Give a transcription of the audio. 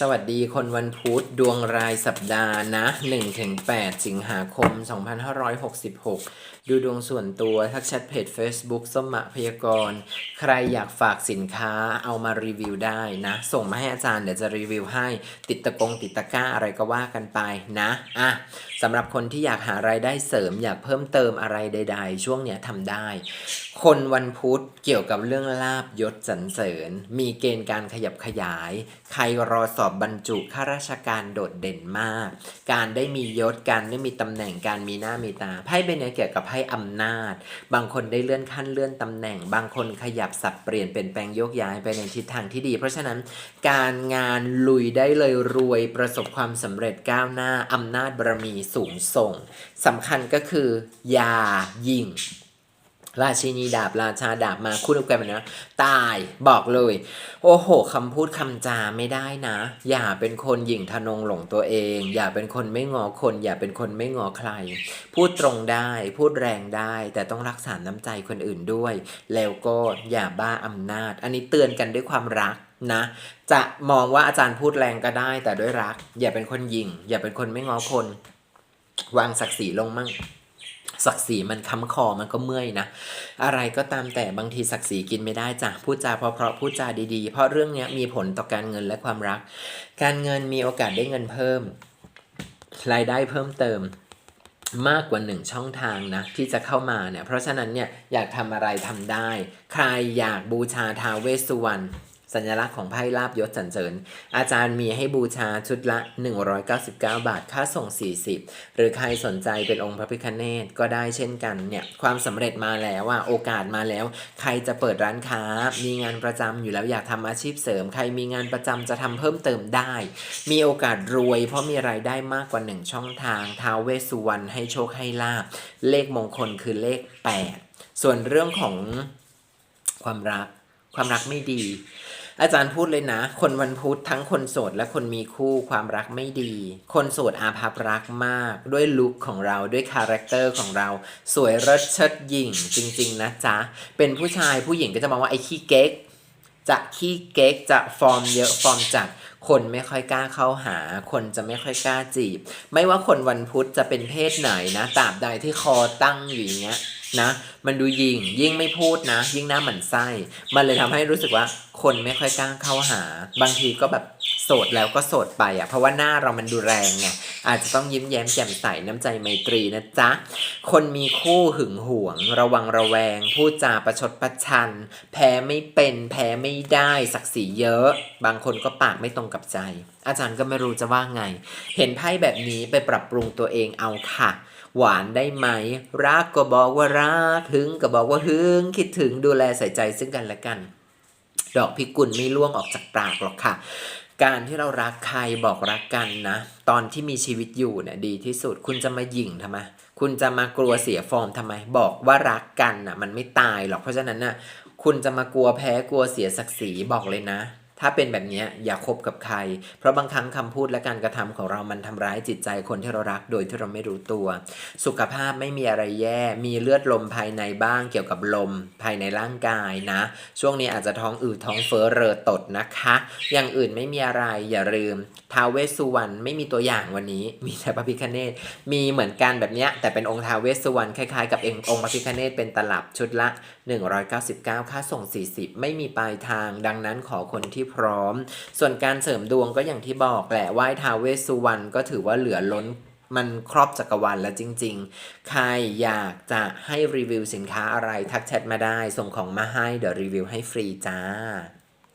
สวัสดีคนวันพุธดวงรายสัปดาห์นะ1-8 สิงหาคม 2566 ดูดวงส่วนตัวทักแชทเพจ Facebook สมะพยากรณ์ ใครอยากฝากสินค้าเอามารีวิวได้นะ ส่งมาให้อาจารย์เดี๋ยวจะรีวิวให้ติดตะกงติดตะก้าอะไรก็ว่ากันไปนะอะสำหรับคนที่อยากหารายได้เสริมอยากเพิ่มเติมอะไรใด ๆ ช่วงเนี้ยทำได้ คนวันพุธเกี่ยวกับเรื่องลาบยศสรรเสริญ มีเกณฑ์การขยับขยาย ใครรอสอบบรรจุข้าราชการโดดเด่นมาก การได้มียศการได้มีตำแหน่งการมีหน้ามีตาไพ่ใบเนี้ยเกี่ยวกับไพ่อำนาจ บางคนได้เลื่อนขั้นเลื่อนตำแหน่ง บางคนขยับสับเปลี่ยนเปลี่ยนแปลงโยกย้ายไปในทิศทางที่ดี เพราะฉะนั้นการงานลุยได้เลยรวยประสบความสำเร็จก้าวหน้าอำนาจบารมีสูงส่งสำคัญก็คืออยายิง ราชินีดาบราชาดาบมาคู่กันไปนะตายบอกเลย โอ้โหคำพูดคำจาไม่ได้นะ อย่าเป็นคนหยิ่งทนงหลงตัวเอง อย่าเป็นคนไม่งอคน อย่าเป็นคนไม่งอใคร พูดตรงได้ พูดแรงได้ แต่ต้องรักษาน้ำใจคนอื่นด้วย แล้วก็อย่าบ้าอำนาจ อันนี้เตือนกันด้วยความรักนะ จะมองว่าอาจารย์พูดแรงก็ได้ แต่ด้วยรัก อย่าเป็นคนหยิ่ง อย่าเป็นคนไม่งอคน วางศักดิ์ศรีลงมั่ง ศักดิ์ศรีมันค้ำคอมันก็เมื่อยนะ อะไรก็ตามแต่บางทีศักดิ์ศรีกินไม่ได้จ้ะพูดจาเพราะๆพูดจาดีๆ เพราะเรื่องนี้มีผลต่อการเงินและความรัก การเงินมีโอกาสได้เงินเพิ่ม รายได้เพิ่มเติมมากกว่าหนึ่งช่องทางนะที่จะเข้ามาเนี่ยเพราะฉะนั้นเนี่ยอยากทำอะไรทำได้ ใครอยากบูชาท้าเวสสุวรรณ สัญลักษณ์ของไพ่ลาบยศสรรเสริญ อาจารย์มีให้บูชาชุดละ 199 บาท ค่าส่ง 40 หรือใครสนใจเป็นองค์พระพิฆเนศก็ได้เช่นกันเนี่ยความสำเร็จมาแล้วว่าโอกาสมาแล้ว ใครจะเปิดร้านค้า มีงานประจำอยู่แล้วอยากทำอาชีพเสริม ใครมีงานประจำจะทำเพิ่มเติมได้ มีโอกาสรวย เพราะมีรายได้มากกว่า 1 ช่องทางท้าวเวสสุวรรณให้โชคให้ลาบ เลขมงคลคือเลข 8 ส่วนเรื่องของความรักความรักไม่ดี อาจารย์พูดเลยนะ คนวันพุธทั้งคนโสดและคนมีคู่ความรักไม่ดี คนโสดอาภัพรักมาก ด้วยลุคของเราด้วยคาแรคเตอร์ของเรา สวยเลิศเชิดหยิ่งจริง ๆ นะจ๊ะ เป็นผู้ชายผู้หญิงก็จะมองว่าไอ้ขี้เก๊ก จะขี้เก๊กจะฟอร์มเยอะฟอร์มจัดคนไม่ค่อยกล้าเข้าหา คนจะไม่ค่อยกล้าจีบ ไม่ว่าคนวันพุธจะเป็นเพศไหนนะตราบใดที่คอตั้งอยู่อย่างเงี้ย นะ มันดูยิงยิ่งไม่พูดนะ ยิ่งหน้าหมันไส้ มันเลยทำให้รู้สึกว่าคนไม่ค่อยกล้าเข้าหา บางทีก็แบบ โสดแล้วก็โสดไปอะเพราะว่าหน้าเรามันดูแรงไงอาจจะต้องยิ้มแย้มแจ่มใสน้ำใจไมตรีนะจ๊ะ คนมีคู่หึงหวง ระวังระแวง พูดจาประชดประชัน แพ้ไม่เป็นแพ้ไม่ได้ศักดิ์ศรีเยอะ บางคนก็ปากไม่ตรงกับใจ อาจารย์ก็ไม่รู้จะว่าไง เห็นไพ่แบบนี้ไปปรับปรุงตัวเองเอาค่ะหวานได้ไหม รักก็บอกว่ารักหึงก็บอกว่าหึงคิดถึงดูแลใส่ใจซึ่งกันและกัน ดอกพิกุลไม่ล่วงออกจากปากหรอกค่ะ การที่เรารักใครบอกรักกันนะ ตอนที่มีชีวิตอยู่เนี่ยดีที่สุด คุณจะมาหยิ่งทำไม คุณจะมากลัวเสียฟอร์มทำไม บอกว่ารักกันน่ะ มันไม่ตายหรอกเพราะฉะนั้นน่ะคุณจะมากลัวแพ้กลัวเสียศักดิ์ศรีบอกเลยนะ ถ้าเป็นแบบนี้อย่าคบกับใคร เพราะบางครั้งคำพูดและการกระทำของเรามันทำร้ายจิตใจคนที่เรารักโดยที่เราไม่รู้ตัว สุขภาพไม่มีอะไรแย่ มีเลือดลมภายในบ้างเกี่ยวกับลมภายในร่างกายนะ ช่วงนี้อาจจะท้องอืดท้องเฟ้อเรอตดนะคะ อย่างอื่นไม่มีอะไรอย่าลืมท้าวเวสสุวรรณไม่มีตัวอย่างวันนี้ มีแต่พระพิคเนตมีเหมือนกันแบบนี้แต่เป็นองค์ท้าวเวสสุวรรณคล้ายๆกับเององค์พระพิคเนตเป็นตลับชุดละ 199 ค่าส่ง 40 ไม่มีปลายทาง ดังนั้นขอคนที่พร้อม ส่วนการเสริมดวงก็อย่างที่บอกแหละไหว้ท้าวเวสสุวรรณก็ถือว่าเหลือล้นมันครอบจักรวาลแล้วจริง ๆ ใครอยากจะให้รีวิวสินค้าอะไรทักแชทมาได้ ส่งของมาให้เดี๋ยวรีวิวให้ฟรีจ้า